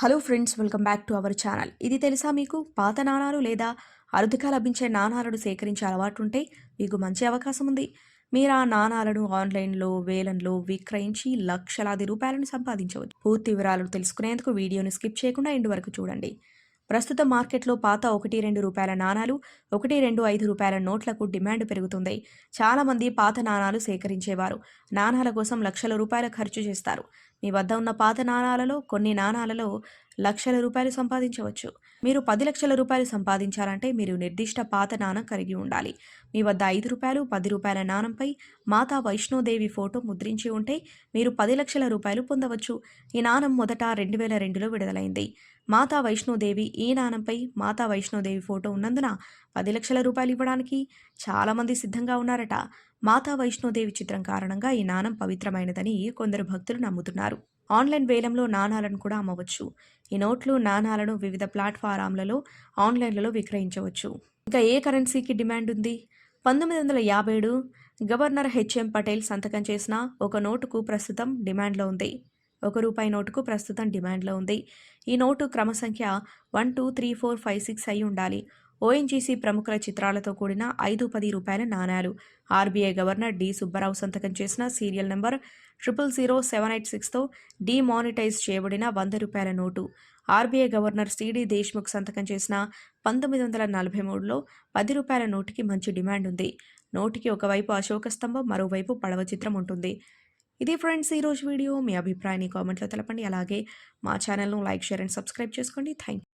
Hello friends welcome back to our channel. ఇది తెలుసా మీకు? పాత నాణాలు లేదా అరుదుగా లభించే నాణాలను సేకరించే అలవాటు ఉంటే మీకు మంచి అవకాశం ఉంది. మీరు ఆ నాణాలను ఆన్లైన్లో వేలంలో విక్రయించి లక్షలాది రూపాయలను సంపాదించవచ్చు. పూర్తి వివరాలను తెలుసుకునేందుకు వీడియోను స్కిప్ చేయకుండా ఎండు వరకు చూడండి. ప్రస్తుత మార్కెట్లో పాత ఒకటి రెండు రూపాయల నాణాలు ఒకటి రెండు ఐదు రూపాయల నోట్లకు డిమాండ్ పెరుగుతుంది. చాలామంది పాత నాణాలు సేకరించేవారు. నాణాల కోసం లక్షల రూపాయల ఖర్చు చేస్తారు. మీ వద్ద ఉన్న పాత నాణాలలో కొన్ని నాణాలలో లక్షల రూపాయలు సంపాదించవచ్చు. మీరు పది లక్షల రూపాయలు సంపాదించాలంటే మీరు నిర్దిష్ట పాత నాణం కలిగి ఉండాలి. మీ వద్ద ఐదు రూపాయలు పది రూపాయల నాణంపై మాతా వైష్ణోదేవి ఫోటో ముద్రించి ఉంటే మీరు పది లక్షల రూపాయలు పొందవచ్చు. ఈ నాణం మొదట రెండు వేల రెండులో విడుదలైంది. మాతా వైష్ణోదేవి ఈ నాణంపై మాతా వైష్ణోదేవి ఫోటో ఉన్నందున పది లక్షల రూపాయలు ఇవ్వడానికి చాలామంది సిద్ధంగా ఉన్నారట. మాతా వైష్ణోదేవి చిత్రం కారణంగా ఈ నాణం పవిత్రమైనదని కొందరు భక్తులు నమ్ముతున్నారు. ఆన్లైన్ వేలంలో నాణాలను కూడా అమ్మవచ్చు. ఈ నోట్లు నాణాలను వివిధ ప్లాట్ఫారాంలలో ఆన్లైన్లలో విక్రయించవచ్చు. ఇంకా ఏ కరెన్సీకి డిమాండ్ ఉంది? పంతొమ్మిది వందల యాభై ఏడు గవర్నర్ హెచ్ఎం పటేల్ సంతకం చేసిన ఒక నోటుకు ప్రస్తుతం డిమాండ్లో ఉంది. ఒక రూపాయి నోటుకు ప్రస్తుతం డిమాండ్లో ఉంది. ఈ నోటు క్రమ సంఖ్య one two three four five six అయి ఉండాలి. ఓఎన్జీసీ ప్రముఖుల చిత్రాలతో కూడిన ఐదు పది రూపాయల నాణాలు. ఆర్బీఐ గవర్నర్ డి సుబ్బారావు సంతకం చేసిన serial number triple zero seven eight సిక్స్తో demonetise చేయబడిన వంద రూపాయల note. RBI governor C D Deshmukh సంతకం చేసిన పంతొమ్మిది వందల నలభై మూడులో పది రూపాయల నోటుకి మంచి డిమాండ్ ఉంది. నోటికి ఒకవైపు అశోక స్తంభం మరోవైపు పడవ చిత్రం ఉంటుంది. ఇది ఫ్రెండ్స్ ఈరోజు వీడియో. మీ అభిప్రాయాన్ని కామెంట్లో తెలపండి. అలాగే మా ఛానల్ను లైక్ షేర్ అండ్ సబ్స్క్రైబ్ చేసుకోండి. థ్యాంక్